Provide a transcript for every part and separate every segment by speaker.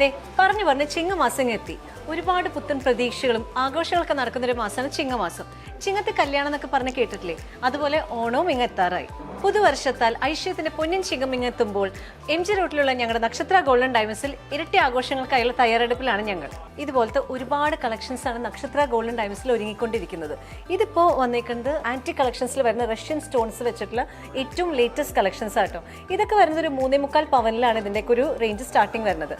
Speaker 1: ദേ പറഞ്ഞു പറഞ്ഞ് ചിങ്ങമാസം എത്തി. ഒരുപാട് പുത്തൻ പ്രതീക്ഷകളും ആഘോഷങ്ങളൊക്കെ നടക്കുന്ന ഒരു മാസമാണ് ചിങ്ങമാസം. ചിങ്ങത്തെ കല്യാണം എന്നൊക്കെ പറഞ്ഞ് കേട്ടിട്ടില്ലേ? അതുപോലെ ഓണവും ഇങ്ങ് എത്താറായി. പുതുവർഷത്താൽ ഐശ്വര്യത്തിന്റെ പൊന്നിൻ ചിങ്ങം ഇങ്ങെത്തുമ്പോൾ എം ജി റോട്ടിലുള്ള ഞങ്ങളുടെ നക്ഷത്ര ഗോൾഡൻ ഡയമണ്ട്സിൽ ഇരട്ടി ആഘോഷങ്ങൾക്കായുള്ള തയ്യാറെടുപ്പിലാണ് ഞങ്ങൾ. ഇതുപോലത്തെ ഒരുപാട് കളക്ഷൻസ് ആണ് നക്ഷത്ര ഗോൾഡൻ ഡയമണ്ട്സിൽ ഒരുങ്ങിക്കൊണ്ടിരിക്കുന്നത്. ഇതിപ്പോ വന്നേക്കുന്നത് ആന്റി കളക്ഷൻസിൽ വരുന്ന റഷ്യൻ സ്റ്റോൺസ് വെച്ചിട്ടുള്ള ഏറ്റവും ലേറ്റസ്റ്റ് കളക്ഷൻസ് ആട്ടോ. ഇതൊക്കെ വരുന്ന ഒരു മൂന്നേ മുക്കാൽ പവനിലാണ് ഇതിന്റെയൊക്കെ ഒരു റേഞ്ച് സ്റ്റാർട്ടിങ് വരുന്നത്.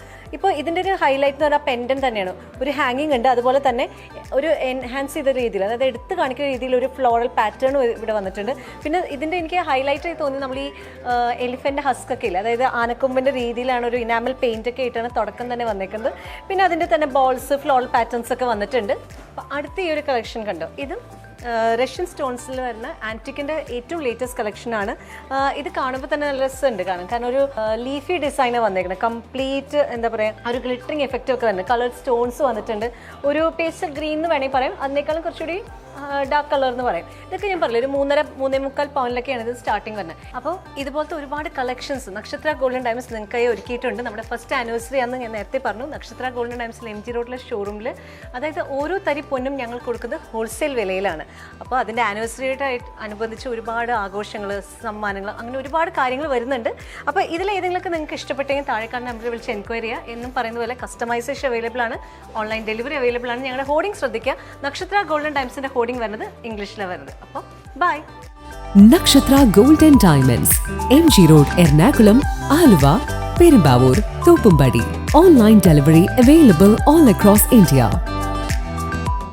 Speaker 1: ഇതിന്റെ ഒരു ഹൈലൈറ്റ് എന്ന് പറഞ്ഞാൽ പെൻഡൻ തന്നെയാണ്. ഒരു ഹാങ്ങിങ് ഉണ്ട്. അതുപോലെ തന്നെ ഒരു എൻഹാൻസ് ചെയ്ത രീതിയിൽ അതായത് എടുത്ത് കാണിക്കുന്ന രീതിയിൽ ഒരു ഫ്ലോറൽ പാറ്റേൺ ഇവിടെ വന്നിട്ടുണ്ട്. പിന്നെ ഇതിന്റെ എനിക്ക് ഹൈലൈറ്റ് ആയി തോന്നി നമ്മൾ ഈ എലിഫന്റ് ഹസ്ക് ഒക്കെ ഇല്ല? അതായത് ആനക്കൊമ്പിന്റെ രീതിയിലാണ് ഒരു ഇനാമൽ പെയിന്റ് ഒക്കെ ആയിട്ടാണ് തുടക്കം തന്നെ വന്നേക്കുന്നത്. പിന്നെ അതിന്റെ തന്നെ ബോൾസ് ഫ്ലോറൽ പാറ്റേൺസ് ഒക്കെ വന്നിട്ടുണ്ട്. അപ്പോൾ അടുത്ത ഈ ഒരു കളക്ഷൻ കണ്ടോ? ഇതും റഷ്യൻ സ്റ്റോൺസിൽ വരുന്ന ആന്റിക്കിന്റെ ഏറ്റവും ലേറ്റസ്റ്റ് കളക്ഷനാണ് ഇത് കാണുമ്പോൾ തന്നെ നല്ല രസമുണ്ട് കാണാൻ. കാരണം ഒരു ലീഫി ഡിസൈനാണ് വന്നേക്കുന്നത് കംപ്ലീറ്റ് എന്താ പറയുക ഒരു ഗ്ലിറ്ററിങ് എഫക്റ്റ് ഒക്കെ വരുന്നത് കളർ സ്റ്റോൺസ് വന്നിട്ടുണ്ട്. ഒരു പേസ്റ്റൽ ഗ്രീൻ എന്ന് വേണമെങ്കിൽ പറയും. അതിനേക്കാളും കുറച്ചുകൂടി ഡാർക്ക് കളർ എന്ന് പറയും. ഇതൊക്കെ ഞാൻ പറഞ്ഞില്ല ഒരു മൂന്നര മൂന്നേ മുക്കാൽ പൗണ്ടിലൊക്കെയാണ് ഇത് സ്റ്റാർട്ടിങ് വരുന്നത്. അപ്പോൾ ഇതുപോലത്തെ ഒരുപാട് കളക്ഷൻസ് നക്ഷത്ര ഗോൾഡൻ ഡയമണ്ട്സ് നിങ്ങൾക്കായി ഒരുക്കിയിട്ടുണ്ട്. നമ്മുടെ ഫസ്റ്റ് ആനിവേഴ്സറി ആണെന്ന് ഞാൻ നേരത്തെ പറഞ്ഞു. നക്ഷത്ര ഗോൾഡൻ ഡയമണ്ട്സിൽ എം ജി റോഡിലെ ഷോറൂമിൽ അതായത് ഓരോ തരി പൊന്നും ഞങ്ങൾ കൊടുക്കുന്നത് ഹോൾസെയിൽ വിലയിലാണ്. അപ്പോൾ അതിന്റെ ആനിവേഴ്സറിയായിട്ട് അനുബന്ധിച്ച് ഒരുപാട് ആഘോഷങ്ങൾ സമ്മാനങ്ങൾ അങ്ങനെ ഒരുപാട് കാര്യങ്ങൾ വരുന്നുണ്ട്. അപ്പോൾ ഇതിലേതെങ്കിലുമൊക്കെ നിങ്ങൾക്ക് ഇഷ്ടപ്പെട്ടെങ്കിൽ താഴെ കാണുന്ന നമ്പറിൽ വിളിച്ച് എൻക്വയറി ചെയ്യുക എന്നും പറയുന്ന പോലെ കസ്റ്റമൈസേഷൻ അവൈലബിൾ ആണ്. ഓൺലൈൻ ഡെലിവറി അവൈലബിൾ ആണ്. ഞങ്ങളുടെ ഹോർഡിംഗ് ശ്രദ്ധിക്കുക. നക്ഷത്ര ഗോൾഡൻ ടൈംസിന്റെ ഹോർഡിംഗ് വരുന്നത് ഇംഗ്ലീഷിലാണ് വരുന്നത്. അപ്പോൾ by
Speaker 2: Nakshatra golden diamonds M G road Ernakulam Aluva Perumbavoor Thoppumpady. Online delivery available all across India.